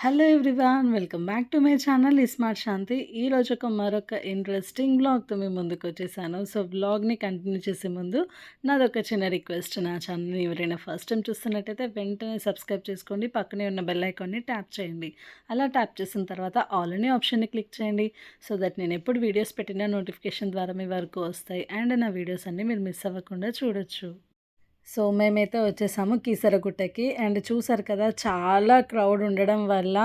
Hello everyone welcome back to my channel smart Shanti. ఈరోజు ఒక మరొక ఇంట్రెస్టింగ్ బ్లాగ్తో మీ ముందుకు వచ్చేసాను. సో బ్లాగ్ని కంటిన్యూ చేసే ముందు నాదొక చిన్న రిక్వెస్ట్ నా ఛానల్ని ఎవరైనా ఫస్ట్ టైం చూస్తున్నట్టయితే వెంటనే సబ్స్క్రైబ్ చేసుకోండి. పక్కనే ఉన్న బెల్ ఐకాన్ని ట్యాప్ చేయండి. అలా ట్యాప్ చేసిన తర్వాత ఆల్ అనే ఆప్షన్ని క్లిక్ చేయండి. సో దట్ నేను ఎప్పుడు వీడియోస్ పెట్టినా నోటిఫికేషన్ ద్వారా మీ వరకు వస్తాయి. అండ్ నా వీడియోస్ అన్నీ మీరు మిస్ అవ్వకుండా చూడొచ్చు. సో మేమైతే వచ్చేసాము కీసరగుట్టకి. అండ్ చూసారు కదా చాలా క్రౌడ్ ఉండడం వల్ల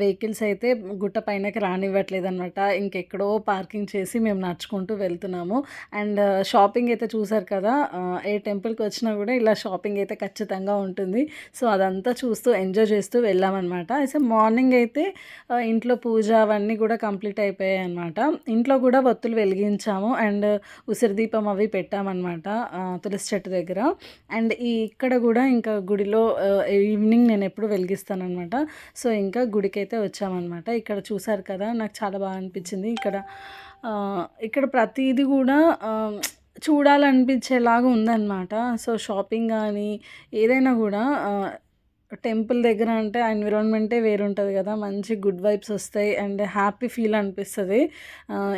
వెహికల్స్ అయితే గుట్ట పైనకి రానివ్వట్లేదు అనమాట ఇంకెక్కడో పార్కింగ్ చేసి మేము నడుచుకుంటూ వెళ్తున్నాము. అండ్ షాపింగ్ అయితే చూసారు కదా ఏ టెంపుల్కి వచ్చినా కూడా ఇలా షాపింగ్ అయితే ఖచ్చితంగా ఉంటుంది. సో అదంతా చూస్తూ ఎంజాయ్ చేస్తూ వెళ్ళామన్నమాట. అయితే మార్నింగ్ అయితే ఇంట్లో పూజ అవన్నీ కూడా కంప్లీట్ అయిపోయాయి అనమాట ఇంట్లో కూడా ఒత్తులు వెలిగించాము. అండ్ ఉసిరి దీపం అవి పెట్టామన్నమాట తులసి చెట్టు దగ్గర. అండ్ ఈ ఇక్కడ కూడా ఇంకా గుడిలో ఈవినింగ్ నేను ఎప్పుడు వెలిగిస్తానమాట సో ఇంకా గుడికైతే వచ్చామన్నమాట. ఇక్కడ చూసారు కదా నాకు చాలా బాగా అనిపించింది. ఇక్కడ ఇక్కడ ప్రతిదీ కూడా చూడాలనిపించేలాగా ఉందన్నమాట. సో షాపింగ్ కానీ ఏదైనా కూడా టెంపుల్ దగ్గర అంటే ఆ ఎన్విరాన్మెంటే వేరుంటుంది కదా మంచి గుడ్ వైబ్స్ వస్తాయి అండ్ హ్యాపీ ఫీల్ అనిపిస్తుంది.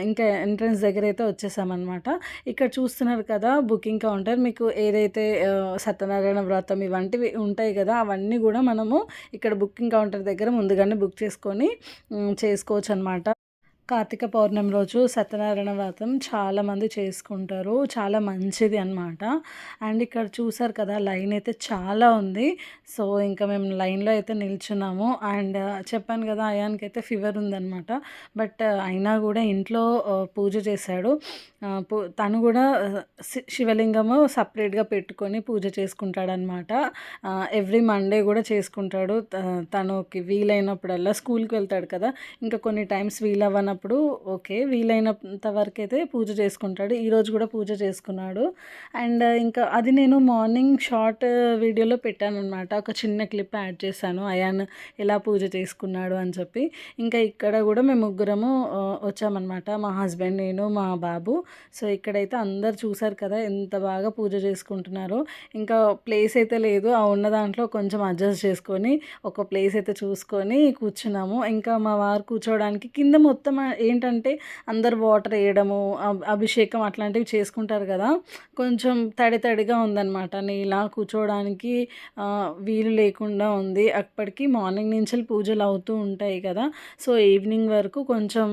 ఇంకా ఎంట్రన్స్ దగ్గర అయితే వచ్చేసామన్నమాట. ఇక్కడ చూస్తున్నారు కదా బుకింగ్ కౌంటర్ మీకు ఏదైతే సత్యనారాయణ వ్రతం ఇవంటివి ఉంటాయి కదా అవన్నీ కూడా మనము ఇక్కడ బుకింగ్ కౌంటర్ దగ్గర ముందుగానే బుక్ చేసుకొని చేసుకోవచ్చు అనమాట కార్తీక పౌర్ణమి రోజు సత్యనారాయణ వ్రతం చాలామంది చేసుకుంటారు. చాలా మంచిది అనమాట అండ్ ఇక్కడ చూసారు కదా లైన్ అయితే చాలా ఉంది. సో ఇంకా మేము లైన్లో అయితే నిల్చున్నాము. అండ్ చెప్పాను కదా అయానికి అయితే ఫీవర్ ఉందనమాట బట్ అయినా కూడా ఇంట్లో పూజ చేశాడు. తను కూడా శివలింగము సపరేట్గా పెట్టుకొని పూజ చేసుకుంటాడనమాట ఎవ్రీ మండే కూడా చేసుకుంటాడు. తనకి వీలైనప్పుడల్లా స్కూల్కి వెళ్తాడు కదా. ఇంకా కొన్ని టైమ్స్ వీలవ్వన ఉన్నప్పుడు ఓకే వీలైనంత వరకు అయితే పూజ చేసుకుంటాడు. ఈరోజు కూడా పూజ చేసుకున్నాడు. అండ్ ఇంకా అది నేను మార్నింగ్ షార్ట్ వీడియోలో పెట్టాను అనమాట ఒక చిన్న క్లిప్ యాడ్ చేశాను. అయాన్ ఎలా పూజ చేసుకున్నాడు అని చెప్పి. ఇంకా ఇక్కడ కూడా మేము ముగ్గురము వచ్చామన్నమాట. మా హస్బెండ్ నేను మా బాబు. సో ఇక్కడైతే అందరు చూసారు కదా ఎంత బాగా పూజ చేసుకుంటున్నారో. ఇంకా ప్లేస్ అయితే లేదు. ఆ ఉన్న దాంట్లో కొంచెం అడ్జస్ట్ చేసుకొని ఒక ప్లేస్ అయితే చూసుకొని కూర్చున్నాము. ఇంకా మా వారు కూర్చోవడానికి కింద మొత్తం ఏంటంటే అందరు వాటర్ వేయడము అభిషేకం అట్లాంటివి చేసుకుంటారు కదా. కొంచెం తడి తడిగా ఉందన్నమాట. ఇలా కూర్చోవడానికి వీలు లేకుండా ఉంది. అప్పటికి మార్నింగ్ నుంచి పూజలు అవుతూ ఉంటాయి కదా. సో ఈవినింగ్ వరకు కొంచెం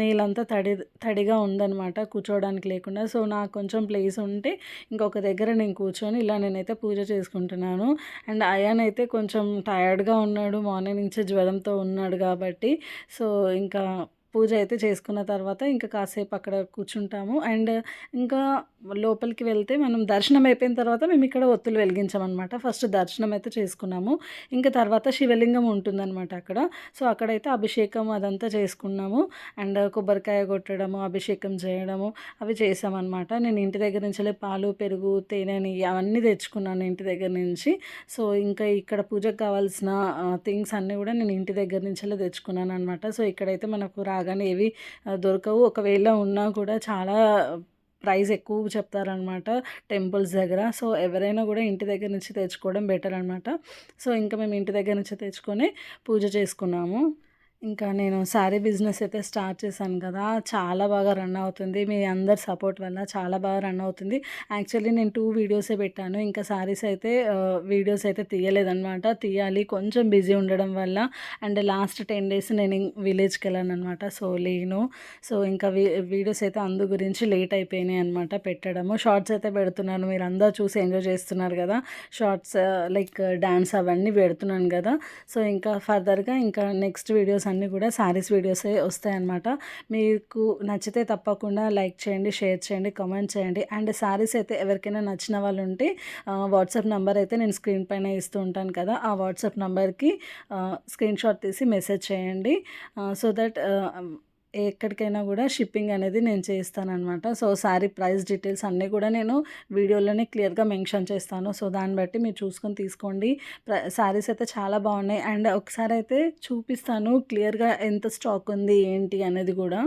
నీళ్ళంతా తడి తడిగా ఉందన్నమాట. కూర్చోవడానికి లేకుండా. సో నాకు కొంచెం ప్లేస్ ఉంటే ఇంకొక దగ్గర నేను కూర్చొని ఇలా నేనైతే పూజ చేసుకుంటున్నాను. అండ్ అయాన్ అయితే కొంచెం టయర్డ్గా ఉన్నాడు. మార్నింగ్ నుంచి జ్వరంతో ఉన్నాడు కాబట్టి. సో ఇంకా పూజ అయితే చేసుకున్న తర్వాత ఇంకా కాసేపు అక్కడ కూర్చుంటాము. అండ్ ఇంకా లోపలికి వెళ్తే మనం దర్శనం అయిపోయిన తర్వాత మేము ఇక్కడ ఒత్తులు వెలిగించామన్నమాట. ఫస్ట్ దర్శనం అయితే చేసుకున్నాము. ఇంకా తర్వాత శివలింగం ఉంటుందన్నమాట అక్కడ. సో అక్కడైతే అభిషేకం అదంతా చేసుకున్నాము. అండ్ కొబ్బరికాయ కొట్టడము అభిషేకం చేయడము అవి చేసామన్నమాట నేను ఇంటి దగ్గర నుంచి పాలు పెరుగు తేనెని అవన్నీ తెచ్చుకున్నాను ఇంటి దగ్గర నుంచి. సో ఇంకా ఇక్కడ పూజకు కావాల్సిన థింగ్స్ అన్నీ కూడా నేను ఇంటి దగ్గర నుంచి తెచ్చుకున్నాను అనమాట సో ఇక్కడైతే మనకు రాగానే ఏవి దొరకవు. ఒకవేళ ఉన్నా కూడా చాలా ప్రైస్ ఎక్కువ చెప్తారనమాట టెంపుల్స్ దగ్గర. సో ఎవరైనా కూడా ఇంటి దగ్గర నుంచి తెచ్చుకోవడం బెటర్ అనమాట. సో ఇంకా మేము ఇంటి దగ్గర నుంచి తెచ్చుకొని పూజ చేసుకున్నాము. ఇంకా నేను శారీ బిజినెస్ అయితే స్టార్ట్ చేశాను కదా చాలా బాగా రన్ అవుతుంది. మీ అందరి సపోర్ట్ వల్ల చాలా బాగా రన్ అవుతుంది. యాక్చువల్లీ నేను టూ వీడియోసే పెట్టాను ఇంకా శారీస్ అయితే వీడియోస్ అయితే తీయలేదన్నమాట. తీయాలి కొంచెం బిజీ ఉండడం వల్ల. అండ్ లాస్ట్ టెన్ డేస్ నేను విలేజ్కి వెళ్ళాను అనమాట సో లేను. సో ఇంకా వీడియోస్ అయితే అందు గురించి లేట్ అయిపోయినాయి అనమాట పెట్టడము. షార్ట్స్ అయితే పెడుతున్నాను మీరు అందరూ చూసి ఎంజాయ్ చేస్తున్నారు కదా. షార్ట్స్ లైక్ డ్యాన్స్ అవన్నీ పెడుతున్నాను కదా. సో ఇంకా ఫర్దర్గా ఇంకా నెక్స్ట్ వీడియోస్ అన్నీ కూడా శారీస్ వీడియోసే వస్తాయన్నమాట. మీకు నచ్చితే తప్పకుండా లైక్ చేయండి షేర్ చేయండి కామెంట్ చేయండి. అండ్ శారీస్ అయితే ఎవరికైనా నచ్చిన వాళ్ళు ఉంటే వాట్సాప్ నెంబర్ అయితే నేను స్క్రీన్ పైన ఇస్తూ ఉంటాను కదా ఆ వాట్సాప్ నెంబర్కి స్క్రీన్ షాట్ తీసి మెసేజ్ చేయండి. సో దట్ ఎక్కడికైనా కూడా షిప్పింగ్ అనేది నేను చేస్తానమాట సో శారీ ప్రైస్ డీటెయిల్స్ అన్నీ కూడా నేను వీడియోలోనే క్లియర్గా మెన్షన్ చేస్తాను. సో దాన్ని బట్టి మీరు చూసుకొని తీసుకోండి. శారీస్ అయితే చాలా బాగున్నాయి. అండ్ ఒకసారి అయితే చూపిస్తాను క్లియర్గా ఎంత స్టాక్ ఉంది ఏంటి అనేది కూడా.